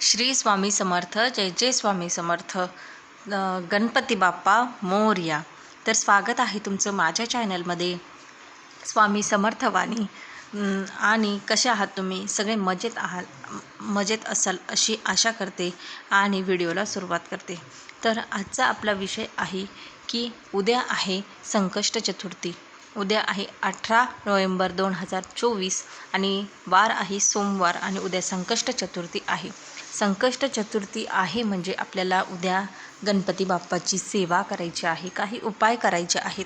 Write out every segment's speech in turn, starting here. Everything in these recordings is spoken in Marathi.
श्री स्वामी समर्थ जय जय स्वामी समर्थ गणपती बाप्पा मोर्या. तर स्वागत आहे तुमचं माझ्या चॅनलमध्ये. स्वामी समर्थवाणी आणि कसे आहात तुम्ही? सगळे मजेत आहात मजेत असाल अशी आशा करते आणि व्हिडिओला सुरुवात करते. तर आजचा आपला विषय आहे की उद्या आहे संकष्ट चतुर्थी. उद्या आहे अठरा नोव्हेंबर दोन हजार चोवीस आणि वार आहे सोमवार आणि उद्या संकष्ट चतुर्थी आहे. संकष्ट चतुर्थी आहे म्हणजे आपल्याला उद्या गणपती बाप्पाची सेवा करायची आहे काही उपाय करायचे आहेत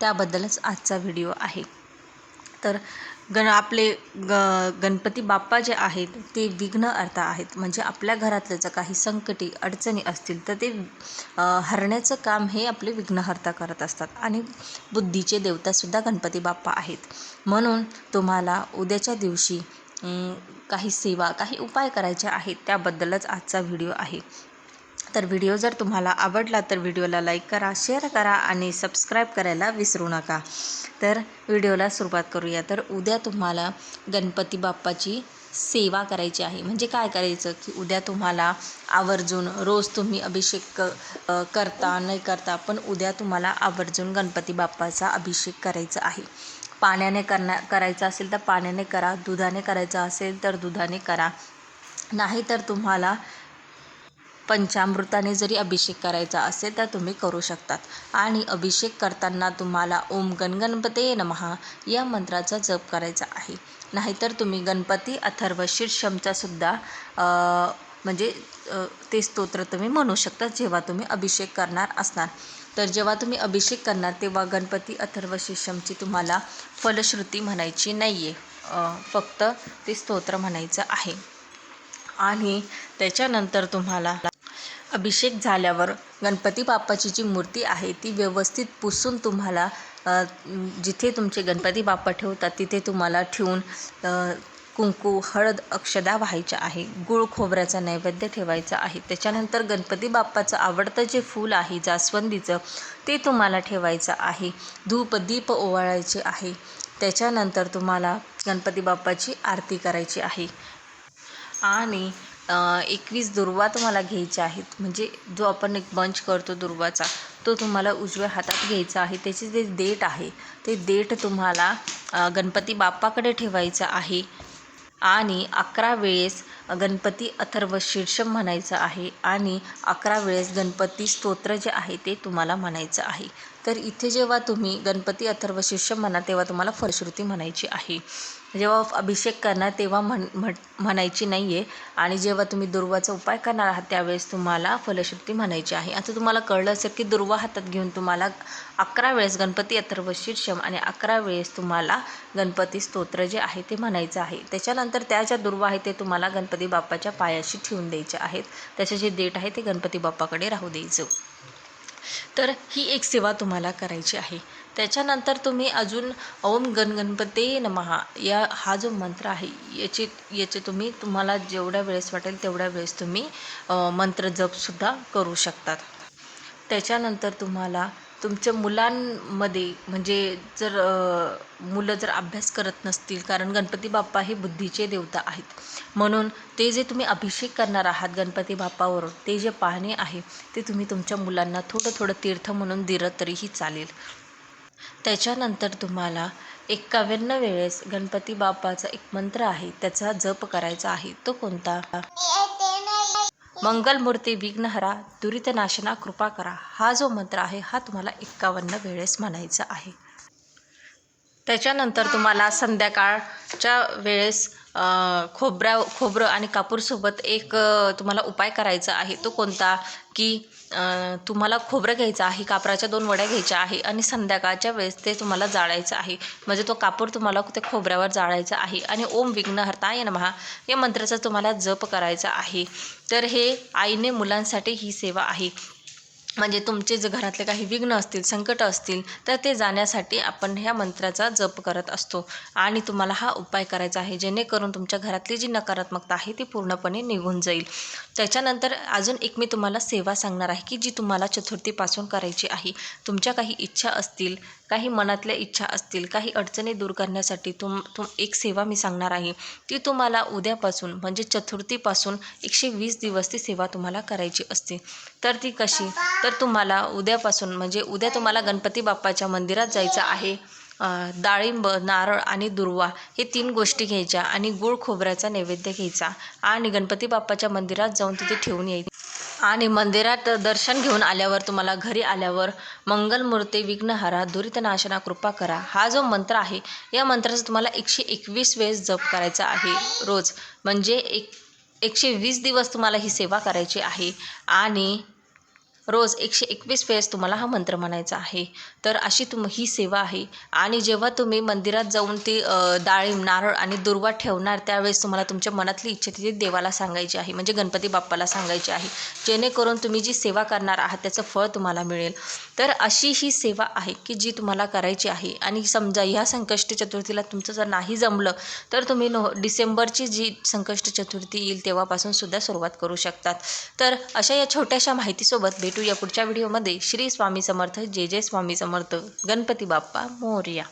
त्याबद्दलच आजचा व्हिडिओ आहे. तर गण आपले ग गणपती बाप्पा जे आहेत ते विघ्न अर्था आहेत. म्हणजे आपल्या घरातलं जर काही संकटी अडचणी असतील तर ते हरण्याचं काम हे आपले विघ्नहर्ता करत असतात. आणि बुद्धीचे देवतासुद्धा गणपती बाप्पा आहेत. म्हणून तुम्हाला उद्याच्या दिवशी काही सेवा काही उपाय करायचे आहेत त्याबद्दलच आजचा व्हिडिओ आहे. तर व्हिडिओ जर तुम्हाला आवडला तर व्हिडिओला लाईक करा शेअर करा आणि सबस्क्राईब करायला विसरू नका. तर व्हिडिओला सुरुवात करूया. तर उद्या तुम्हाला गणपती बाप्पाची सेवा करायची आहे. म्हणजे काय करायचं? की उद्या तुम्हाला आवर्जून रोज तुम्ही अभिषेक क करता नाही करता पण उद्या तुम्हाला आवर्जून गणपती बाप्पाचा अभिषेक करायचा आहे. पाण्याने करण्या करायचं असेल तर पाण्याने करा दुधाने करायचं असेल तर दुधाने करा. नाहीतर तुम्हाला पंचामृताने जरी अभिषेक करायचा असेल तर तुम्ही करू शकतात. आणि अभिषेक करताना तुम्हाला ओम गणगणपते नमहा या मंत्राचा जप करायचा आहे. नाहीतर तुम्ही गणपती अथर्व शीर्षमचा सुद्धा म्हणजे ते स्तोत्र तुम्ही म्हणू शकता जेव्हा तुम्ही अभिषेक करणार असणार. तर जेव्हा तुम्ही अभिषेक करणार तेव्हा गणपती अथर्व शीर्षमची तुम्हाला फलश्रुती म्हणायची नाही आहे फक्त ते स्तोत्र म्हणायचं आहे. आणि त्याच्यानंतर तुम्हाला अभिषेक झाल्यावर गणपती बाप्पाची जी मूर्ती आहे ती व्यवस्थित पुसून तुम्हाला जिथे तुमचे गणपती बाप्पा ठेवतात तिथे तुम्हाला ठेवून कुंकू हळद अक्षदा व्हायच्या आहे. गुळ खोबऱ्याचा नैवेद्य ठेवायचा आहे. त्याच्यानंतर गणपती बाप्पाचं आवडतं जे फूल आहे जास्वंदीचं ते तुम्हाला ठेवायचं आहे. धूप दीप ओवाळायचे आहे. त्याच्यानंतर तुम्हाला गणपती बाप्पाची आरती करायची आहे. आणि एकवीस दुर्वा तुम्हाला घ्यायच्या आहेत. म्हणजे जो आपण एक बंच करतो दुर्वाचा तो तुम्हाला उजव्या हातात घ्यायचा आहे. त्याचे जे देठ आहे ते देठ तुम्हाला गणपती बाप्पाकडे ठेवायचं आहे. आणि अकरा वेळेस गणपती अथर्व शीर्षक म्हणायचं आहे आणि अकरा वेळेस गणपती स्तोत्र जे आहे ते तुम्हाला म्हणायचं आहे. तर इथे जेव्हा तुम्ही गणपती अथर्व शिष्य म्हणा तेव्हा तुम्हाला फलश्रुती म्हणायची आहे. जेव्हा अभिषेक करणार तेव्हा म्हण म्हट म्हणायची नाही आहे आणि जेव्हा तुम्ही दुर्वाचा उपाय करणार आहात त्यावेळेस तुम्हाला फलश्रुती म्हणायची आहे. आता तुम्हाला कळलं असेल की दुर्वा हातात घेऊन तुम्हाला अकरा वेळेस गणपती अथर्व शीर्षम आणि अकरा वेळेस तुम्हाला गणपती स्तोत्र जे आहे ते म्हणायचं आहे. त्याच्यानंतर त्या ज्या दुर्वा आहे ते तुम्हाला गणपती बाप्पाच्या पायाशी ठेवून द्यायचे आहेत. त्याचे जे देठ आहे ते गणपती बाप्पाकडे राहू द्यायचं. तर ही एक सेवा तुम्हाला करायची आहे. त्याच्यानंतर तुम्ही अजून ओम गण गणपते नमहा. या हा जो मंत्र आहे याचे याचे तुम्ही तुम्हाला जेवढ्या वेळेस वाटेल तेवढ्या वेळेस तुम्ही मंत्र जपसुद्धा करू शकतात. त्याच्यानंतर तुम्हाला तुमच्या मुलांमध्ये म्हणजे जर मुलं जर अभ्यास करत नसतील कारण गणपती बाप्पा हे बुद्धीचे देवता आहेत. म्हणून ते जे तुम्ही अभिषेक करणार आहात गणपती बाप्पावर ते जे पाहणे आहे ते तुम्ही तुमच्या मुलांना थोडं थोडं तीर्थ म्हणून दिलं तरीही चालेल. त्याच्यानंतर तुम्हाला एकावन्न वेळेस गणपती बाप्पाचा एक मंत्र आहे त्याचा जप करायचा आहे. तो कोणता? मंगलमूर्ती विघ्नहरा दुरितनाशना कृपा करा. हा जो मंत्र आहे हा तुम्हाला एक्कावन्न वेळेस म्हणायचा आहे. त्याच्यानंतर तुम्हाला संध्याकाळच्या वेळेस खोबऱ्या खोबरं आणि कापूरसोबत एक तुम्हाला उपाय करायचा आहे. तो कोणता? की तुम्हाला खोबरं घ्यायचं आहे कापराच्या दोन वड्या घ्यायच्या आहे आणि संध्याकाळच्या वेळेस ते तुम्हाला जाळायचं आहे. म्हणजे तो कापूर तुम्हाला त्या खोबऱ्यावर जाळायचा आहे आणि ओम विघ्नहर्ताय नमहा या मंत्राचा तुम्हाला जप करायचा आहे. तर हे आईने मुलांसाठी ही सेवा आहे. म्हणजे तुमचे जे घरातले काही विघ्न असतील संकट असतील तर ते जाण्यासाठी आपण ह्या मंत्राचा जप करत असतो. आणि तुम्हाला हा उपाय करायचा आहे जेणेकरून तुमच्या घरातली जी नकारात्मकता आहे ती पूर्णपणे निघून जाईल. त्याच्यानंतर अजून एक मी तुम्हाला सेवा सांगणार आहे की जी तुम्हाला चतुर्थीपासून करायची आहे. तुमच्या काही इच्छा असतील काही मनातल्या इच्छा असतील काही अडचणी दूर करण्यासाठी तुम तुम एक सेवा मी सांगणार आहे. ती तुम्हाला उद्यापासून म्हणजे चतुर्थीपासून एकशे वीस दिवस ती सेवा तुम्हाला करायची असते. तर ती कशी? तर तुम्हाला उद्यापासून म्हणजे उद्या तुम्हाला गणपती बाप्पाच्या मंदिरात जायचं आहे. डाळिंब नारळ आणि दुर्वा हे तीन गोष्टी घ्यायच्या आणि गुळ खोबऱ्याचा नैवेद्य घ्यायचा आणि गणपती बाप्पाच्या मंदिरात जाऊन तिथे ठेवून यायची. आणि मंदिरात दर्शन घेऊन आल्यावर तुम्हाला घरी आल्यावर मंगलमूर्ती विघ्नहारा दुरितनाशना कृपा करा. हा जो मंत्र आहे या मंत्राचा तुम्हाला एकशे एकवीस वेळेस जप करायचा आहे रोज. म्हणजे एक एकशे वीस दिवस तुम्हाला ही सेवा करायची आहे. आणि रोज एकशे एकवीस वेळेस तुम्हाला हा मंत्र म्हणायचा आहे. तर अशी तुम ही सेवा आहे. आणि जेव्हा तुम्ही मंदिरात जाऊन ती डाळिंब नारळ आणि दुर्वा ठेवणार त्यावेळेस तुम्हाला तुमच्या मनातली इच्छा तिथे देवाला सांगायची आहे. म्हणजे गणपती बाप्पाला सांगायची आहे. जेणेकरून तुम्ही जी सेवा करणार आहात त्याचं फळ तुम्हाला मिळेल. तर अशी ही सेवा आहे की जी तुम्हाला करायची आहे. आणि समजा ह्या संकष्ट चतुर्थीला तुमचं जर नाही जमलं तर तुम्ही नो डिसेंबरची जी संकष्ट चतुर्थी येईल तेव्हापासून सुद्धा सुरुवात करू शकतात. तर अशा या छोट्याशा माहितीसोबत भेटू भेटूया पुढच्या व्हिडिओमध्ये. श्री स्वामी समर्थ जे जे स्वामी समर्थ. गणपती बाप्पा मोरया.